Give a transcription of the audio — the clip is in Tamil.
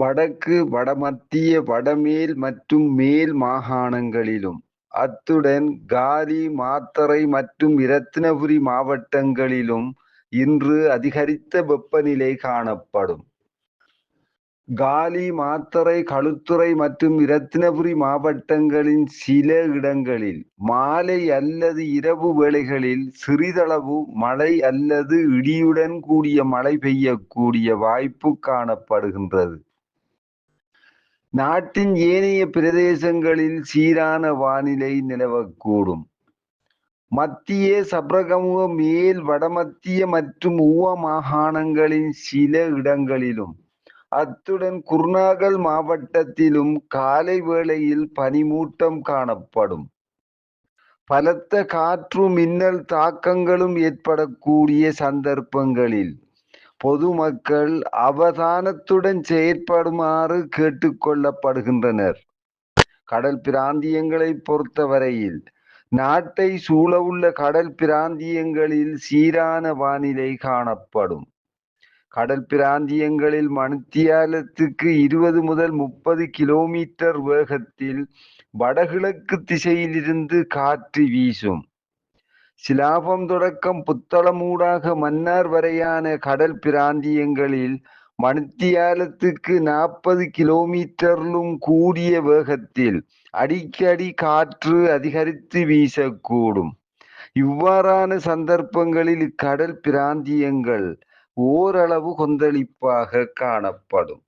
வடக்கு, வடமத்திய, வடமேல் மற்றும் மேல் மாகாணங்களிலும், அத்துடன் காலி, மாத்தறை மற்றும் இரத்தினபுரி மாவட்டங்களிலும் இன்று அதிகரித்த வெப்பநிலை காணப்படும். காலி, மாத்தறை, களுத்துறை மற்றும் இரத்தினபுரி மாவட்டங்களின் சில இடங்களில் மாலை அல்லது இரவு வேளைகளில் சிறிதளவு மழை அல்லது இடியுடன் கூடிய மழை பெய்யக்கூடிய வாய்ப்பு காணப்படுகின்றது. நாட்டின் ஏனைய பிரதேசங்களில் சீரான வானிலை நிலவக்கூடும். மத்திய, சப்ரகமுக மேல், வடமத்திய மற்றும் ஊவ மாகாணங்களின் சில இடங்களிலும், அத்துடன் குர்நாகல் மாவட்டத்திலும் காலை வேளையில் பனிமூட்டம் காணப்படும். பலத்த காற்று, மின்னல் தாக்கங்களும் ஏற்படக்கூடிய சந்தர்ப்பங்களில் பொதுமக்கள் அவதானத்துடன் செயற்படுமாறு கேட்டுக்கொள்ளப்படுகின்றனர் கடல் பிராந்தியங்களை பொறுத்தவரையில், நாட்டை சூழவுள்ள கடல் பிராந்தியங்களில் சீரான வானிலை காணப்படும். கடல் பிராந்தியங்களில் மணித்தியாலத்துக்கு இருபது முதல் முப்பது கிலோமீட்டர் வேகத்தில் வடகிழக்கு திசையிலிருந்து காற்று வீசும். சிலாபம் தொடக்கம் புத்தளமூடாக மன்னார் வரையான கடல் பிராந்தியங்களில் மணித்தியாலத்துக்கு நாற்பது கிலோமீ.லும் கூடிய வேகத்தில் அடிக்கடி காற்று அதிகரித்து வீசக்கூடும். இவ்வாறான சந்தர்ப்பங்களில் இக்கடல் பிராந்தியங்கள் ஓரளவு கொந்தளிப்பாக காணப்படும்.